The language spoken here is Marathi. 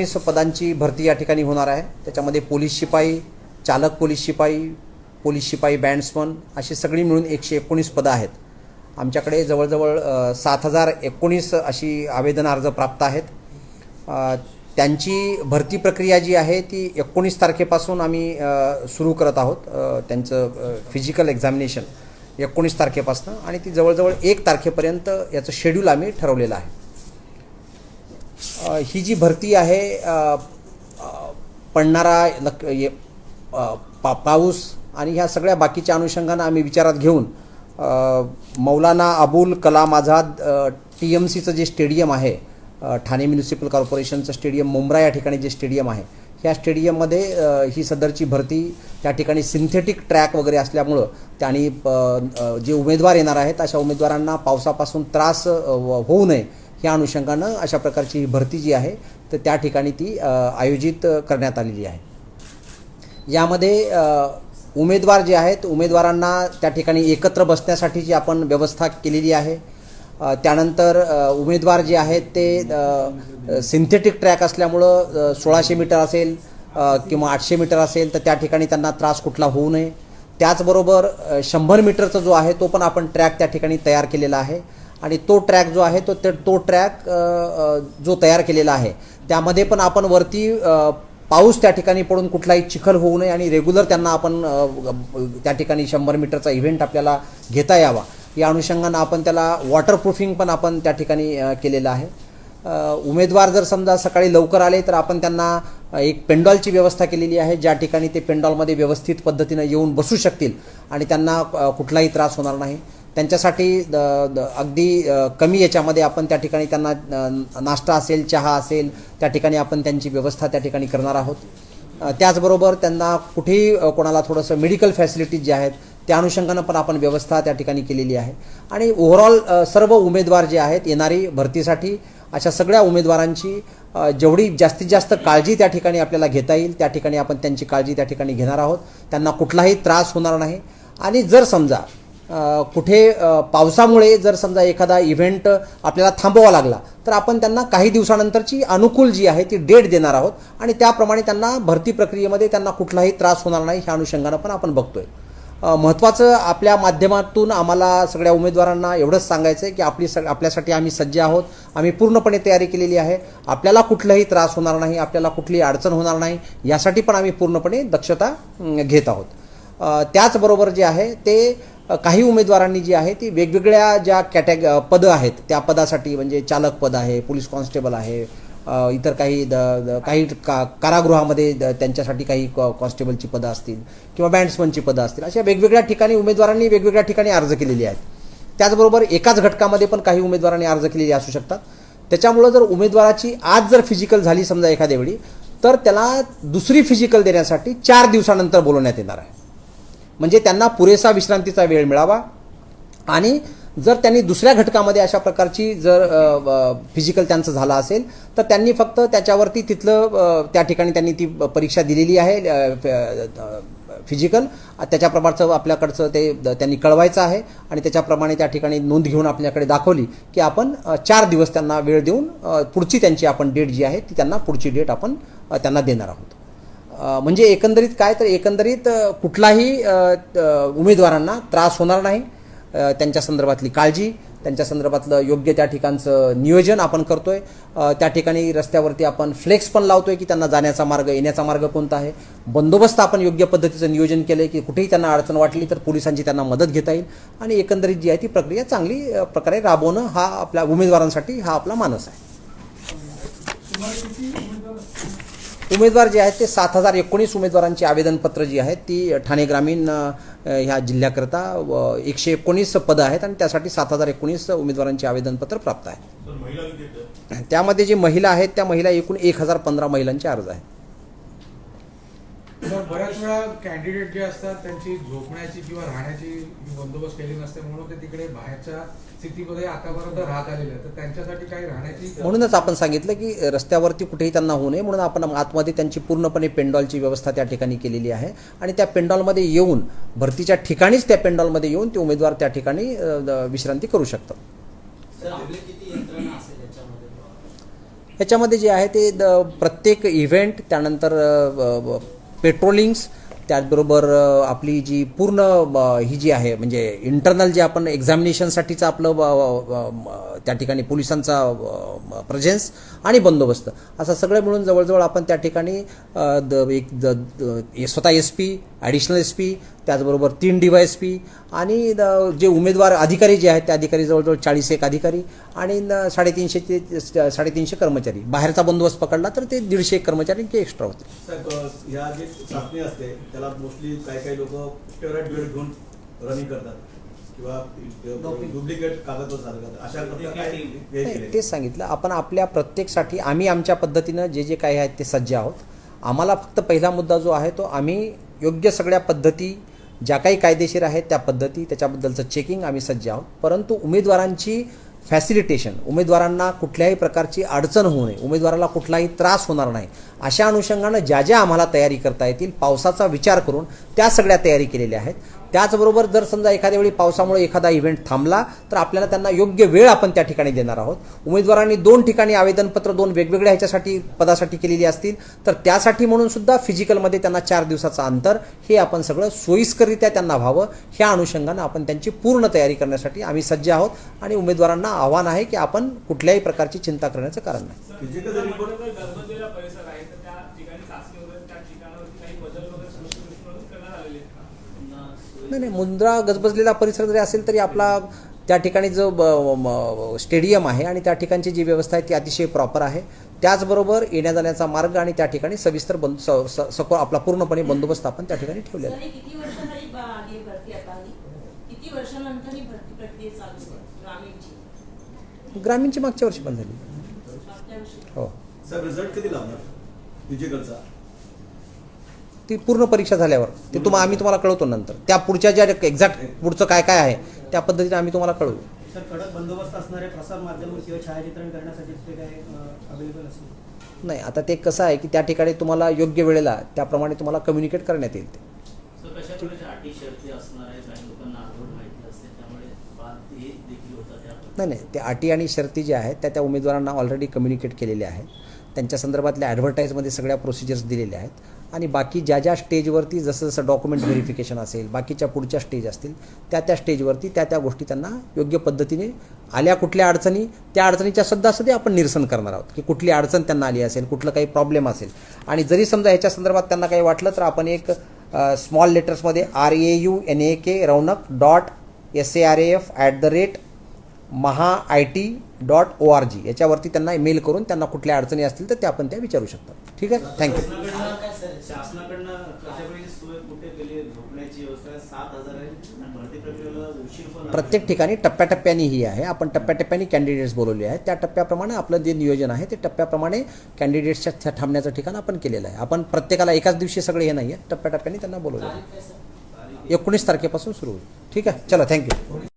एकोणीस पदांची भरती या ठिकाणी होणार आहे. त्याच्यामध्ये पोलीस शिपाई चालक पोलीस शिपाई पोलीस शिपाई बँड्समन अशी सगळी मिळून एकशे एकोणीस पदं आहेत. आमच्याकडे जवळजवळ सात हजार एकोणीस अशी आवेदन अर्ज प्राप्त आहेत. त्यांची भरती प्रक्रिया जी आहे ती एकोणीस तारखेपासून आम्ही सुरू करत आहोत. त्यांचं फिजिकल एक्झामिनेशन एकोणीस तारखेपासून आणि ती जवळजवळ एक तारखेपर्यंत याचं शेड्यूल आम्ही ठरवलेलं आहे. ही जी भरती आहे पडणारा नक ये- पा पाऊस आणि ह्या सगळ्या बाकीच्या अनुषंगानं आम्ही विचारात घेऊन मौलाना अबुल कलाम आझाद टी एम सीचं जे स्टेडियम आहे ठाणे म्युनिसिपल कॉर्पोरेशनचं स्टेडियम मुंब्रा या ठिकाणी जे स्टेडियम आहे ह्या स्टेडियममध्ये ही सदरची भरती त्या ठिकाणी सिंथेटिक ट्रॅक वगैरे असल्यामुळं त्यांनी जे उमेदवार येणार आहेत अशा उमेदवारांना पावसापासून त्रास व- होऊ नये या अनुषंगानं अशा प्रकारची भरती जी आहे तर त्या ठिकाणी ती आयोजित करण्यात आलेली आहे. यामध्ये उमेदवार जे आहेत उमेदवारांना त्या ठिकाणी एकत्र बसण्यासाठी जी आपण व्यवस्था केलेली आहे त्यानंतर उमेदवार जे आहेत ते सिंथेटिक ट्रॅक असल्यामुळं सोळाशे मीटर असेल किंवा आठशे मीटर असेल तर त्या ठिकाणी त्यांना त्रास कुठला होऊ नये. त्याचबरोबर शंभर मीटरचा जो आहे तो पण आपण ट्रॅक त्या ठिकाणी तयार केलेला आहे. आणि तो ट्रॅक जो आहे तो तो ट्रॅक जो तयार केलेला आहे. त्यामध्ये पण आपण वरती पाऊस त्या ठिकाणी पडून कुठलाही चिखल होऊ नये आणि रेग्युलर त्यांना आपण त्या ठिकाणी शंभर मीटरचा इव्हेंट आपल्याला घेता यावा. या अनुषंगानं आपण त्याला वॉटरप्रूफिंग पण आपण त्या ठिकाणी केलेलं आहे. उमेदवार जर समजा सकाळी लवकर आले तर आपण त्यांना एक पेंडॉलची व्यवस्था केलेली आहे ज्या ठिकाणी ते पेंडॉलमध्ये व्यवस्थित पद्धतीनं येऊन बसू शकतील आणि त्यांना कुठलाही त्रास होणार नाही. त्यांच्यासाठी द द अगदी कमी याच्यामध्ये आपण त्या ठिकाणी त्यांना नाश्ता असेल चहा असेल त्या ठिकाणी आपण त्यांची व्यवस्था त्या ठिकाणी करणार आहोत. त्याचबरोबर त्यांना कुठेही कोणाला थोडंसं मेडिकल फॅसिलिटीज ज्या आहेत त्या अनुषंगानं पण आपण व्यवस्था त्या ठिकाणी केलेली आहे. आणि ओव्हरऑल सर्व उमेदवार जे आहेत येणारी भरतीसाठी अशा सगळ्या उमेदवारांची जेवढी जास्तीत जास्त काळजी त्या ठिकाणी आपल्याला घेता येईल त्या ठिकाणी आपण त्यांची काळजी त्या ठिकाणी घेणार आहोत. त्यांना कुठलाही त्रास होणार नाही. आणि जर समजा कुठे पावसामुळे जर समजा एखादा इव्हेंट आपल्याला थांबवा लागला तर आपण त्यांना काही दिवसानंतरची अनुकूल जी आहे ती डेट देणार आहोत आणि त्याप्रमाणे त्यांना भरती प्रक्रियेमध्ये त्यांना कुठलाही त्रास होणार नाही ह्या अनुषंगानं पण आपण बघतोय. महत्त्वाचं आपल्या माध्यमातून आम्हाला सगळ्या उमेदवारांना एवढंच सांगायचं आहे की आपली स आपल्यासाठी आम्ही सज्ज आहोत आम्ही पूर्णपणे तयारी केलेली आहे. आपल्याला कुठलाही त्रास होणार नाही आपल्याला कुठली अडचण होणार नाही यासाठी पण आम्ही पूर्णपणे दक्षता घेत आहोत. त्याचबरोबर जे आहे ते काही उमेदवारांनी जी आहे ती वेगवेगळ्या ज्या कॅटॅग पदं आहेत त्या पदासाठी म्हणजे चालक पद आहे पोलीस कॉन्स्टेबल आहे इतर काही द द- काही का कारागृहामध्ये द- त्यांच्यासाठी काही कॉ- कॉन्स्टेबलची पदं असतील किंवा बँड्समनची पदं असतील अशा वेगवेगळ्या ठिकाणी उमेदवारांनी वेगवेगळ्या ठिकाणी अर्ज केलेले आहेत. त्याचबरोबर एकाच घटकामध्ये पण काही उमेदवारांनी अर्ज केलेले असू शकतात. त्याच्यामुळं जर उमेदवाराची आज जर फिजिकल झाली समजा एखाद्या वेळी तर त्याला दुसरी फिजिकल देण्यासाठी चार दिवसानंतर बोलवण्यात येणार आहे. म्हणजे त्यांना पुरेसा विश्रांतीचा वेळ मिळावा. आणि जर त्यांनी दुसऱ्या घटकामध्ये अशा प्रकारची जर फिजिकल त्यांचं झालं असेल तर त्यांनी फक्त त्याच्यावरती तिथलं त्या ठिकाणी त्यांनी ती परीक्षा दिलेली आहे फिजिकल त्याच्याप्रमाणचं आपल्याकडचं ते द- त्यांनी कळवायचं आहे आणि त्याच्याप्रमाणे त्या ठिकाणी नोंद घेऊन आपल्याकडे दाखवली की आपण चार दिवस त्यांना वेळ देऊन पुढची त्यांची आपण डेट जी आहे ती त्यांना पुढची डेट आपण त्यांना देणार आहोत. म्हणजे एकंदरीत काय तर एकंदरीत कुठलाही उमेदवारांना त्रास होणार नाही. त्यांच्या संदर्भातली काळजी त्यांच्या संदर्भातलं योग्य त्या ठिकाणचं नियोजन आपण करतोय. त्या ठिकाणी रस्त्यावरती आपण फ्लेक्स पण लावतोय की त्यांना जाण्याचा मार्ग येण्याचा मार्ग कोणता आहे? बंदोबस्त आपण योग्य पद्धतीचं नियोजन केलंय की कुठेही त्यांना अडचण वाटली तर पोलिसांची त्यांना मदत घेता येईल आणि एकंदरीत जी आहे ती प्रक्रिया चांगली प्रकारे राबवणं हा आपल्या उमेदवारांसाठी हा आपला मानस आहे. उमेदवार जे आहेत ते सात हजार एकोणीस उमेदवारांची आवेदनपत्र जी आहेत ती ठाणे ग्रामीण ह्या जिल्ह्याकरता एकशे एकोणीस पदं आहेत आणि त्यासाठी सात हजार एकोणीस उमेदवारांची आवेदनपत्र प्राप्त आहे. त्यामध्ये जे महिला आहेत त्या महिला एकूण एक हजार पंधरा महिलांचे अर्ज आहेत. तर बऱ्याच वेळा कॅन्डिडेट जे असतात त्यांची झोपण्याची किंवा राहण्याची बंदोबस्त केली नसते म्हणून ते तिकडे बाहेरच्या स्थितीमध्ये आतापर्यंत राहत आलेले आहेत. तर त्यांच्यासाठी काही राहण्याची म्हणूनच आपण सांगितलं की रस्त्यावरती कुठेही त्यांना होऊ नये म्हणून आपण आतमध्ये त्यांची पूर्णपणे पेंडॉलची व्यवस्था त्या ठिकाणी केलेली आहे. आणि त्या पेंडॉलमध्ये येऊन भरतीच्या ठिकाणीच त्या पेंडॉलमध्ये येऊन ते उमेदवार त्या ठिकाणी विश्रांती करू शकतात. सर आपली किती यंत्रणा असेल याच्यामध्ये? जे आहे ते द- प्रत्येक इव्हेंट त्यानंतर पेट्रोलिंग्स त्याचबरोबर आपली जी पूर्ण ही जी आहे म्हणजे इंटरनल जे आपण एक्झामिनेशनसाठीचं आपलं त्या ठिकाणी पोलिसांचा प्रेझेन्स आणि बंदोबस्त. असं सगळं मिळून जवळजवळ आपण त्या ठिकाणी द एक द द- स्वतः S P additional S P त्याचबरोबर तीन डी वाय एस पी आणि द- जे उमेदवार अधिकारी जे आहेत त्या अधिकारी जवळजवळ चाळीस एक अधिकारी आणि साडेतीनशे ते साडेतीनशे कर्मचारी. बाहेरचा बंदोबस्त पकडला तर ते दीडशे एक कर्मचारी की एक्स्ट्रा होते. जे चाचणी असते त्याला मोस्टली काही काही लोक घेऊन रनिंग करतात किंवा डुप्लिकेट कागदपत्र सादर करतात. अशा प्रकारे काय हे नाही, केलंय? तेच सांगितलं. आपण आपल्या प्रत्येकसाठी आम्ही आमच्या पद्धतीनं जे जे काही आहेत ते सज्ज आहोत. आम्हाला फक्त पहिला मुद्दा जो आहे तो आम्ही योग्य सगळ्या पद्धती ज्या काही कायदेशीर आहेत त्या पद्धती त्याच्याबद्दलचं चेकिंग आम्ही सज्ज आहोत. परंतु उमेदवारांची फॅसिलिटेशन उमेदवारांना कुठल्याही प्रकारची अडचण होऊ नये उमेदवाराला कुठलाही त्रास होणार नाही अशा अनुषंगानं ज्या ज्या आम्हाला तयारी करता येतील पावसाचा विचार करून त्या सगळ्या तयारी केलेल्या आहेत. त्याचबरोबर जर समजा एखाद्या वेळी पावसामुळे एखादा इव्हेंट थांबला तर आपल्याला त्यांना योग्य वेळ आपण त्या ठिकाणी देणार आहोत. उमेदवारांनी दोन ठिकाणी आवेदनपत्र दोन वेगवेगळ्या ह्याच्यासाठी पदासाठी केलेली असतील तर त्यासाठी म्हणून सुद्धा फिजिकलमध्ये त्यांना चार दिवसाचं अंतर हे आपण सगळं सोयीस्कररित्या त्यांना व्हावं. ह्या अनुषंगानं आपण त्यांची पूर्ण तयारी करण्यासाठी आम्ही सज्ज आहोत आणि उमेदवारांना आव्हान आहे की आपण कुठल्याही प्रकारची चिंता करण्याचं कारण नाही फिजिकल जर रिपोर्ट गजबजलेला परिसर आहे तर त्या ठिकाणी चाचणी वगैरे त्या ठिकाणावरती काही बदल वगैरे सुनिश्चित करण्यात आलेले आहेत का? नाही नाही मुंद्रा गजबजलेला परिसर जरी असेल तरी आपला त्या ठिकाणी जो ब- म- स्टेडियम आहे आणि त्या ठिकाणची जी व्यवस्था आहे ती अतिशय प्रॉपर आहे. त्याचबरोबर येण्या जाण्याचा मार्ग आणि त्या ठिकाणी सविस्तर बंद स- स- सखो आपला पूर्णपणे बंदोबस्त आपण त्या ठिकाणी ठेवलेला आहे. सर, किती वर्षांनी ब- आली आहे भरती आता आली? किती वर्षानंतर भरती प्रक्रिया चालू आहे ग्रामीणची? ग्रामीणची मागच्या वर्षी पण झाली. हो. सर रिझल्ट कधी लागणार ती पूर्ण परीक्षा झाल्यावर. ते तुम्हाला आम्ही तुम्हाला कळवतो नंतर. त्या पुढच्या ज्या एक्झॅक्ट पुढचं काय काय आहे त्या पद्धतीने आम्ही तुम्हाला कळवू. सर कडक बंदोबस्त असणारे प्रसार माध्यम किंवा छायाचित्रण करण्यासाठी ते काय अवेलेबल असेल? नाही आता ते कसं आहे की त्या ठिकाणी तुम्हाला योग्य वेळेला त्याप्रमाणे तुम्हाला कम्युनिकेट करण्यात येईल ते. नाही नाही त्या अटी आणि शर्ती ज्या आहेत त्या त्या उमेदवारांना ऑलरेडी कम्युनिकेट केलेल्या आहेत. त्यांच्या संदर्भातल्या ॲडव्हर्टाईजमध्ये सगळ्या प्रोसिजर्स दिलेल्या आहेत. आणि बाकी ज्या ज्या स्टेजवरती जसं जसं डॉक्युमेंट व्हेरिफिकेशन असेल बाकीच्या पुढच्या स्टेज असतील त्या त्या स्टेजवरती त्या त्या गोष्टी त्यांना योग्य पद्धतीने आल्या कुठल्या अडचणी त्या अडचणीच्या सुद्धा सध्या आपण निरसन करणार आहोत की कुठली अडचण त्यांना आली असेल कुठलं काही प्रॉब्लेम असेल. आणि जरी समजा ह्याच्या संदर्भात त्यांना काही वाटलं तर आपण एक small लेटर्समध्ये R A U N A K Raunak dot S A R A F at the rate Maha I T dot O R G याच्यावरती त्यांना मेल करून त्यांना कुठल्या अडचणी असतील तर त्या आपण त्या विचारू शकतात. ठीक आहे? थँक्यू. प्रत्येक ठिकाणी टप्प्याटप्प्याने ही आहे. आपण टप्प्याटप्प्याने कॅन्डिडेट्स बोलवले आहेत. त्या टप्प्याप्रमाणे आपलं जे नियोजन आहे ते टप्प्याप्रमाणे कॅन्डिडेट्सच्या थांबण्याचं ठिकाण आपण केलेलं आहे. आपण प्रत्येकाला एकाच दिवशी सगळे हे नाही आहे टप्प्याटप्प्याने त्यांना बोलवलं एकोणीस तारखेपासून सुरू होईल. ठीक आहे? चला थँक्यू